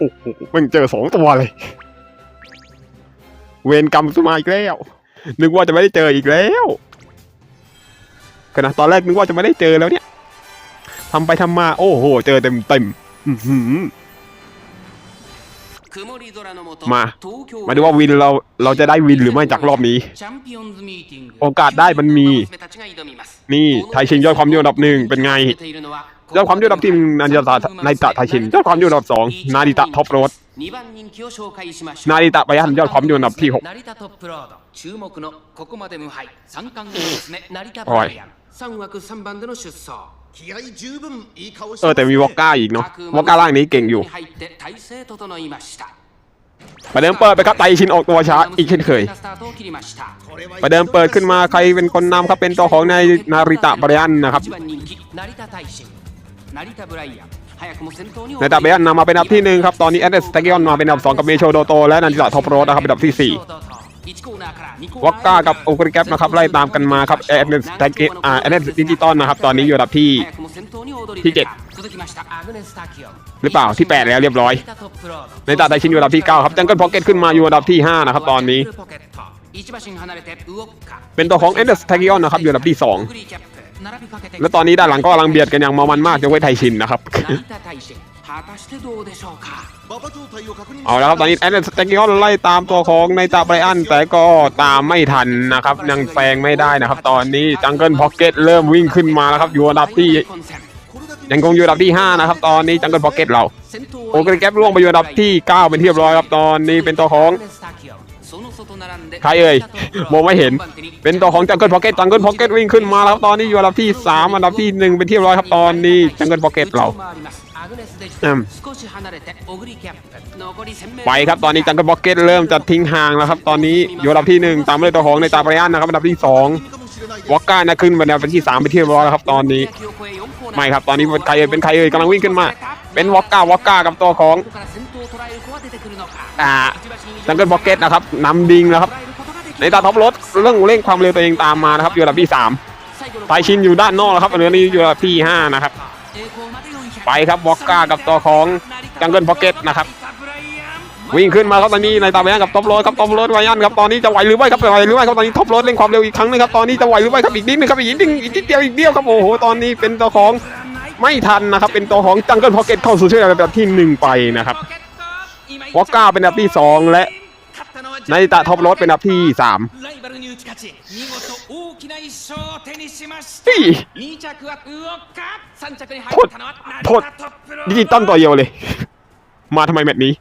โอ้โหเพิ่งเจอสองตัวเลย เวรกรรมสมาอีกแล้ว นึกว่าจะไม่ได้เจออีกแล้วขณะตอนแรกนึกว่าจะไม่ได้เจอแล้วเนี่ยทำไปทำมา โอ้โห เจอเต็มเต็มๆอื้อหือมา มาดูว่าวินเราเราจะได้วินหรือไม่จากรอบนี้ โอกาสได้มันมี นี่ไทยชิงยอดความนิยมอันดับหนึ่งเป็นไง ยอดความยอดรับทีมนาริตะนาริตะไทชินยอดความยอดรับสองนาริตะท็อปโรดนาริตะไปยันยอดความยอดรับที่หกโอ้ยเออแต่มีวอกก้าอีกเนาะวอกก้าล่างนี้เก่งอยู่ประเดิมเปิดไปครับไตชินออกตัวช้าอีกเช่นเคยประเดิมเปิดขึ้นมาใครเป็นคนนำครับเป็นตัวของนายนาริตะบริยันนะครับ ในดาเบนนำมาเป็นอันดับที่หนึ่งครับ ตอนนี้แอดเดสตเกียนมาเป็นอันดับสองกับเมโชโดโต และนันจิระท็อปโรดนะครับเป็นอันดับที่สี่วอกก้ากับโอคริแกปนะครับไล่ตามกันมาครับแอนเนสแท็กอ่าแอนเนสดิจิตอลนะครับตอนนี้อยู่อันดับที่ที่เจ็ดหรือเปล่าที่แปดแล้วเรียบร้อย ในตาไดชินอยู่อันดับที่เก้าครับจังเกิลพ็อกเก็ตขึ้นมาอยู่อันดับที่ห้านะครับตอนนี้ เป็นตัวของแอนเนสแท็กออนนะครับอยู่อันดับที่สอง แล้วตอนนี้ด้านหลังก็กำลังเบียดกันอย่างมามันมากจะไว้ไทยชินนะครับเอาละครับตอนนี้แอนด์แต็กิออก็ไล่ตามตัวของในตาไบรอันแต่ก็ตามไม่ทันนะครับยังแซงไม่ได้นะครับ ตอนนี้จังเกิลพ็อกเก็ตเริ่มวิ่งขึ้นมาแล้วครับอยู่อันดับที่ยังคงอยู่อันดับที่ 5 นะครับ ตอนนี้จังเกิลพ็อกเก็ตเราโอเกรแกปล่วงไปอยู่อันดับที่ 9 เป็นที่เรียบร้อยครับตอนนี้เป็นตัวของ ใครเอ่ยมองไม่เห็น เป็นตัวของจังเกิลพ็อกเก็ตจังเกิลพ็อกเก็ตวิ่งขึ้นมาแล้วตอนนี้อยู่อันดับที่ 3 อันดับที่ 1 เป็นที่ร้อยครับตอนนี้จังเกิลพ็อกเก็ตเราไปครับตอนนี้จังเกิลพ็อกเก็ตเริ่มจะทิ้งห่างแล้วครับ ตอนนี้อยู่อันดับที่ 1 ตามมาดยตัวของในตาบริอันนะครับอันดับที่ 2วอกก้านะขึ้นมาอันดับที่3เป็นที่ร้อยแล้วครับตอนนี้ ไม่ครับตอนนี้ใครเอ่ยเป็นใครเอ่ยกำลังวิ่งขึ้นมา เป็นวอกก้าวอกก้ากับตัวของอ่าจังเกิลพ็อกเก็ตนะครับนำดิงนะครับ ในตาท็อปรถเรื่องเร่งความเร็วตัวเองตามมานะครับอยู่อันดับที่สามไทชินอยู่ด้านนอกแล้วครับอันนี้อยู่อันดับที่ห้านะครับ ไปครับวอกก้ากับตัวของจังเกิลพ็อกเก็ตนะครับวิ่งขึ้นมาครับตอนนี้ในตาแบงกับท็อปรถครับท็อปรถไวยันครับตอนนี้จะไหวหรือไม่ครับไหวหรือไม่ครับตอนนี้ท็อปรถเร่งความเร็วอีกครั้งนึงครับตอนนี้จะไหวหรือไม่ครับอีกนิดนึงครับอีกนิดนึงอีกนิดเดียวอีกเดียวครับโอ้โหตอนนี้เป็นตัวของ ไม่ทันนะครับ เป็นตัวของจังเกิลพ็อกเก็ตเข้าสู่ช่วงรนดับที่ 1 ไปนะครับวอก้าเป็นอันดับที่ 2 และนาริตะท็อปรถเป็นอันดับที่ 3ที่โทษดิจิตอลต่อเยียวเลย มาทำไมแมตช์นี้